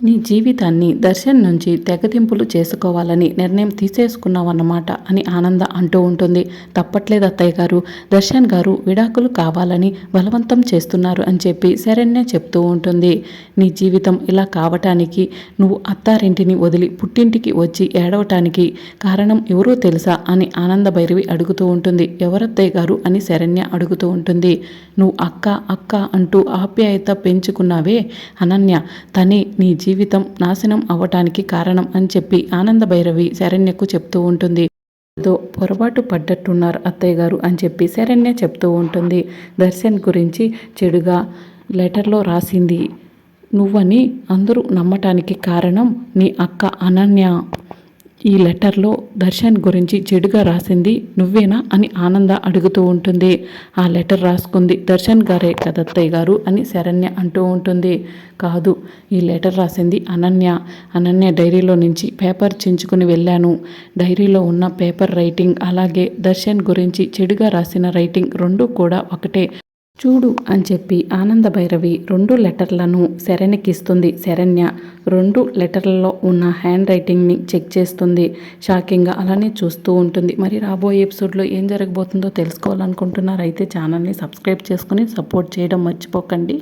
నీ జీవితాన్ని దర్శన్ నుంచి తెగతింపులు చేసుకోవాలని నిర్ణయం తీసేసుకున్నావన్నమాట అని ఆనంద అంటూ ఉంటుంది. తప్పట్లేదు అత్తయ్య గారు. దర్శన్ గారు విడాకులు కావాలని బలవంతం చేస్తున్నారు అని చెప్పి శరణ్య చెప్తూ ఉంటుంది. నీ జీవితం ఇలా కావటానికి నువ్వు అత్తారింటిని వదిలి పుట్టింటికి వచ్చి ఏడవటానికి కారణం ఎవరో తెలుసా అని ఆనంద భైరవి అడుగుతూ ఉంటుంది. ఎవరత్తయ్య గారు అని శరణ్య అడుగుతూ ఉంటుంది. నువ్వు అక్క అక్క అంటూ ఆప్యాయత పెంచుకున్నావే అనన్య. తనే నీ జీవితం నాశనం అవ్వటానికి కారణం అని చెప్పి ఆనంద భైరవి శరణ్యకు చెప్తూ ఉంటుంది. తో పొరపాటు పడ్డట్టున్నారు అత్తయ్య గారు అని చెప్పి శరణ్య చెప్తూ ఉంటుంది. దర్శన్ గురించి చెడుగా లెటర్లో రాసింది. నువ్వని అందరూ నమ్మటానికి కారణం నీ అక్క అనన్య. ఈ లెటర్లో దర్శన్ గురించి చెడుగా రాసింది నువ్వేనా అని ఆనంద అడుగుతూ ఉంటుంది. ఆ లెటర్ రాసుకుంది దర్శన్ గారే కదత్తయ్య గారు అని శరణ్య అంటూ ఉంటుంది. కాదు ఈ లెటర్ రాసింది అనన్య. అనన్య డైరీలో నుంచి పేపర్ చించుకుని వెళ్ళాను. డైరీలో ఉన్న పేపర్ రైటింగ్ అలాగే దర్శన్ గురించి చెడుగా రాసిన రైటింగ్ రెండు కూడా ఒకటే. చూడు అని చెప్పి ఆనంద భైరవి రెండు లెటర్లను శరణ్యకిస్తుంది శరణ్య. రెండు లెటర్లలో ఉన్న హ్యాండ్ రైటింగ్ని చెక్ చేస్తుంది. షాకింగ్గా అలానే చూస్తూ ఉంటుంది. మరి రాబోయే ఎపిసోడ్లో ఏం జరగబోతుందో తెలుసుకోవాలనుకుంటున్నారైతే అయితే ఛానల్ని సబ్స్క్రైబ్ చేసుకుని సపోర్ట్ చేయడం మర్చిపోకండి.